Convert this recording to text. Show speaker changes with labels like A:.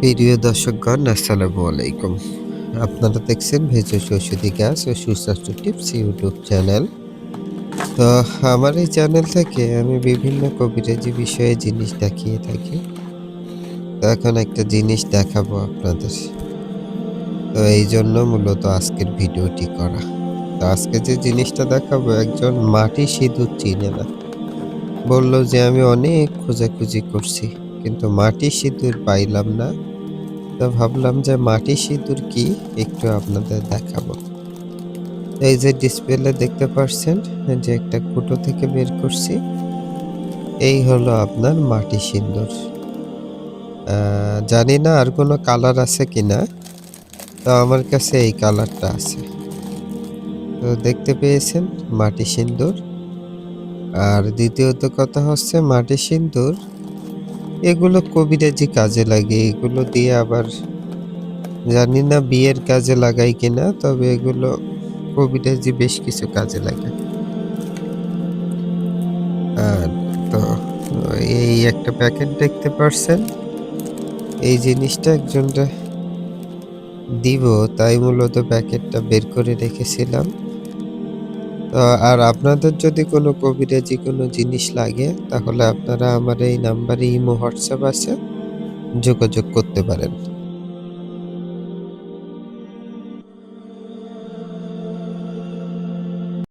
A: প্রিয় দর্শকগণ, আসসালামু আলাইকুম। আপনারা দেখছেন ভেষজ ঔষধি গাছ ও সুস্বাস্থ্য টিপস ইউটিউব চ্যানেল। তো আমার এই চ্যানেল থেকে আমি বিভিন্ন কবিরাজি বিষয়ে জিনিস দেখিয়ে থাকি। তো এখন একটা জিনিস দেখাবো আপনাদের। তো এই জন্য মূলত আজকের ভিডিওটি করা। তো আজকে যে জিনিসটা দেখাবো, একজন মাটি সিঁদুর চিনে না। বলল যে, আমি অনেক খোঁজাখুঁজি করছি, কিন্তু মাটি সিঁদুর পাইলাম না। তো ভাবলাম যে মাটি সিঁদুর কি একটু আপনাদের দেখাবো। এই যে ডিসপ্লে দেখতে পাচ্ছেন যে একটা কুটো থেকে বের করছি। এই হলো আপনার মাটি সিঁদুর। জানি না আর কোনো কালার আছে কি না তো আমার কাছে এই কালারটা আছে। তো দেখতে পেয়েছেন মাটি সিঁদুর। আর দ্বিতীয়ত কথা হচ্ছে মাটি সিঁদুর এগুলো কবিরাজি কাজে লাগে, এগুলো দিয়ে আবার জানি না বিয়ের কাজে লাগাই কিনা, তবে এগুলো কবিরাজি বেশ কিছু কাজে লাগে। আর তো, এই একটা প্যাকেট দেখতে পারছেন? এই জিনিসটা একজনটা দিব, তাই মূলত প্যাকেটটা বের করে রেখেছিলাম। আর আপনাদের যদি কোনো কবিরাজি কোনো জিনিস লাগে, তাহলে আপনারা আমার এই নাম্বারে ইমো, হোয়াটসঅ্যাপ আছে, যোগাযোগ করতে পারেন।